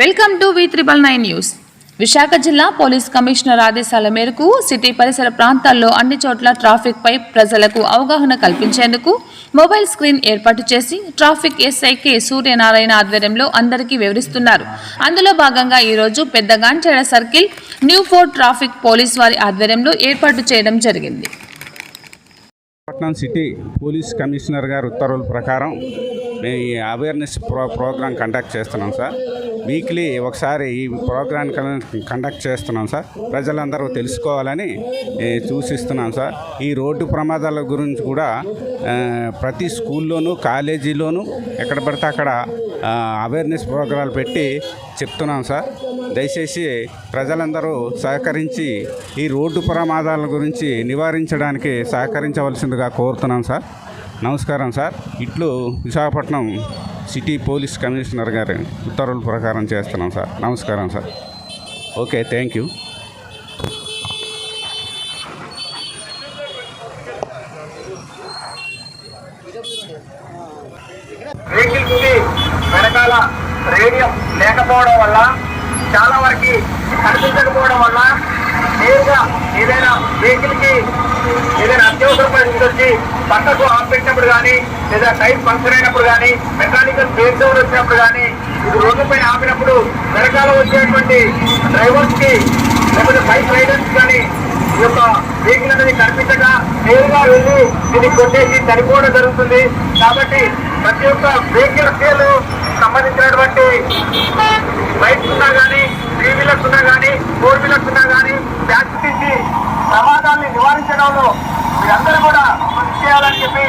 Welcome to V triple nine news. Visakha జిల్లా police commissioner ఆదేశాల మేరకు సిటీ పరిసర ప్రాంతాల్లో అన్ని చోట్ల ట్రాఫిక్ పై ప్రజలకు అవగాహన కల్పించేందుకు మొబైల్ స్క్రీన్ ఏర్పాటు చేసి ట్రాఫిక్ ఎస్ఐకే సూర్యనారాయణ ఆధ్వర్యంలో అందరికీ వివరిస్తున్నారు. అందులో భాగంగా ఈరోజు Peddagantyada circle new port traffic police వారి ఆధ్వర్యంలో ఏర్పాటు చేయడం జరిగింది. పట్నం సిటీ పోలీస్ కమిషనర్ గారు ఉత్తర్వుల ప్రకారం మేము ఈ అవేర్నెస్ ప్రో ప్రోగ్రామ్ కండక్ట్ చేస్తున్నాం సార్. వీక్లీ ఒకసారి ఈ ప్రోగ్రామ్ కండక్ట్ చేస్తున్నాం సార్. ప్రజలందరూ తెలుసుకోవాలని సూచిస్తున్నాం సార్. ఈ రోడ్డు ప్రమాదాల గురించి కూడా ప్రతి స్కూల్లోనూ కాలేజీలోనూ ఎక్కడ పడితే అక్కడ అవేర్నెస్ ప్రోగ్రాలు పెట్టి చెప్తున్నాం సార్. దయచేసి ప్రజలందరూ సహకరించి ఈ రోడ్డు ప్రమాదాల గురించి నివారించడానికి సహకరించవలసిందిగా కోరుతున్నాం సార్. నమస్కారం సార్. ఇట్లు విశాఖపట్నం సిటీ పోలీస్ కమిషనర్ గారి ఉత్తర్వుల ప్రకారం చేస్తున్నాం సార్. నమస్కారం సార్. ఓకే థ్యాంక్ యూ వెహికల్కి వెనకాల రేడియం లేకపోవడం వల్ల చాలా వరకు కనిపించకపోవడం వల్ల నేరుగా ఏదైనా వెహికల్కి ఏదైనా అత్యవసర పరిస్థితి వచ్చి పక్కకు ఆపెట్టినప్పుడు కానీ లేదా టైం పంక్చర్ అయినప్పుడు కానీ మెట్రా బ్రేక్ డౌన్ వచ్చినప్పుడు కానీ ఇది ఆపినప్పుడు వెనకాల వచ్చేటువంటి డ్రైవర్స్కి లేకపోతే బైక్ రైడర్స్ కానీ ఈ యొక్క వెహికల్ అనేది కనిపించక నేరుగా వెళ్ళి ఇది కొట్టేసి చనిపోవడం జరుగుతుంది. కాబట్టి ప్రతి ఒక్క వెహికల్ సేల్ సంబంధించినటువంటి బైక్స్ ఉన్నా కానీ త్రీ వీలర్స్ ఉన్నా కానీ ఫోర్ వీలర్స్ ఉన్నా కానీ ట్యాక్స్ తీసి ప్రమాదాన్ని నివారించడంలో మీరందరూ కూడా కృషి చేయాలని చెప్పి